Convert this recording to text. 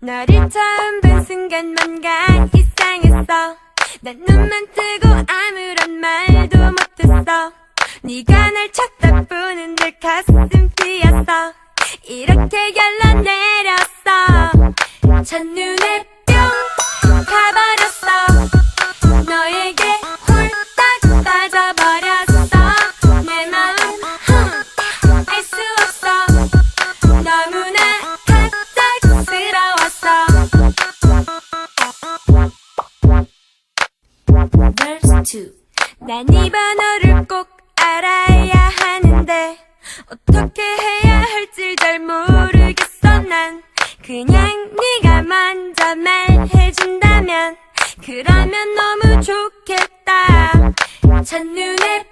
너를 처음 본 순간 뭔가 이상했어. 난 눈만 뜨고 아무런 말도 못했어. 네가 날 쳐다보는 내 가슴 뛰었어. 이렇게 결론 내렸어. 첫눈 Verse 2 난이 번호를 꼭 알아야 하는데 어떻게 해야 할지 잘 모르겠어 난. 그냥 네가 먼저 말해준다면 그러면 너무 좋겠다. 첫눈에